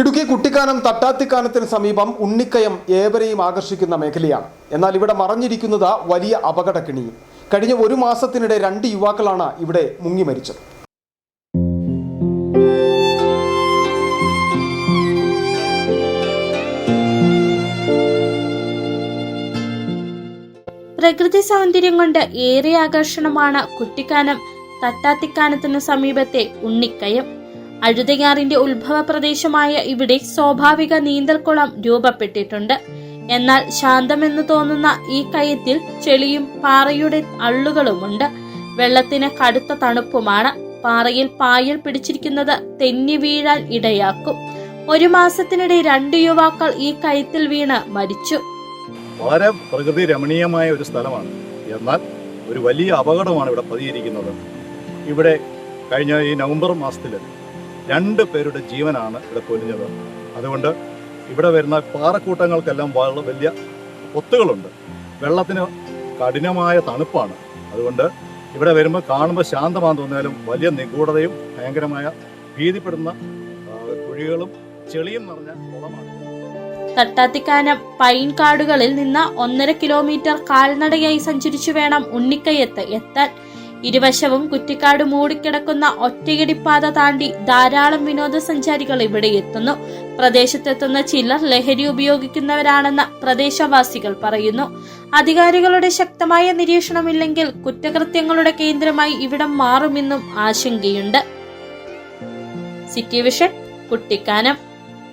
ഇടുക്കി കുട്ടിക്കാനം തട്ടാത്തിക്കാനത്തിന് സമീപം ഉണ്ണിക്കയം ഏവരെയും ആകർഷിക്കുന്ന മേഖലയാണ്. എന്നാൽ ഇവിടെ മറഞ്ഞിരിക്കുന്നത് വലിയ അപകടക്കിണി. കഴിഞ്ഞ ഒരു മാസത്തിനിടെ രണ്ട് യുവാക്കളാണ് ഇവിടെ മുങ്ങി മരിച്ചത്. പ്രകൃതി സൗന്ദര്യം കൊണ്ട് ഏറെ ആകർഷണമാണ് കുട്ടിക്കാനം തട്ടാത്തിക്കാനത്തിനു സമീപത്തെ ഉണ്ണിക്കയം. അഴുതയാറിന്റെ ഉത്ഭവ പ്രദേശമായ ഇവിടെ സ്വാഭാവിക നീന്തൽക്കുളം രൂപപ്പെട്ടിട്ടുണ്ട്. എന്നാൽ ശാന്തമെന്ന് തോന്നുന്ന ഈ കയത്തിൽ ചെളിയും പാറയുടെ അള്ളുകളുമുണ്ട്. വെള്ളത്തിന് കടുത്ത തണുപ്പുമാണ്. പാറയിൽ പായൽ പിടിച്ചിരിക്കുന്നത് തെന്നി വീഴാൻ ഇടയാക്കും. ഒരു മാസത്തിനിടെ രണ്ട് യുവാക്കൾ ഈ കയത്തിൽ വീണ് മരിച്ചു. വളരെ പ്രകൃതി രമണീയമായ ഒരു സ്ഥലമാണ്. എന്നാൽ ഒരു വലിയ അപകടമാണ് ഇവിടെ പതിയിരിക്കുന്നത്. ഇവിടെ കഴിഞ്ഞ ഈ നവംബർ മാസത്തിൽ രണ്ട് പേരുടെ ജീവനാണ് ഇവിടെ പൊലിഞ്ഞത്. അതുകൊണ്ട് ഇവിടെ വരുന്ന പാറക്കൂട്ടങ്ങൾക്കെല്ലാം വളരെ വലിയ പൊത്തുകളുണ്ട്. വെള്ളത്തിന് കഠിനമായ തണുപ്പാണ്. അതുകൊണ്ട് ഇവിടെ വരുമ്പോൾ കാണുമ്പോൾ ശാന്തമാണെന്ന് തോന്നിയാലും വലിയ നിഗൂഢതയും ഭയങ്കരമായ ഭീതിപ്പെടുന്ന കുഴികളും ചെളിയും നിറഞ്ഞ കുളമാണ്. തട്ടാത്തിക്കാനം പൈൻ കാടുകളിൽ നിന്ന് ഒന്നര കിലോമീറ്റർ കാൽനടയായി സഞ്ചരിച്ചു വേണം ഉണ്ണിക്കയത്ത് എത്താൻ. ഇരുവശവും കുറ്റിക്കാട് മൂടിക്കിടക്കുന്ന ഒറ്റയടിപ്പാത താണ്ടി ധാരാളം വിനോദസഞ്ചാരികൾ ഇവിടെ എത്തുന്നു. പ്രദേശത്തെത്തുന്ന ചിലർ ലഹരി ഉപയോഗിക്കുന്നവരാണെന്ന് പ്രദേശവാസികൾ പറയുന്നു. അധികാരികളുടെ ശക്തമായ നിരീക്ഷണമില്ലെങ്കിൽ കുറ്റകൃത്യങ്ങളുടെ കേന്ദ്രമായി ഇവിടം മാറുമെന്നും ആശങ്കയുണ്ട്. City vision Kuttikkanam.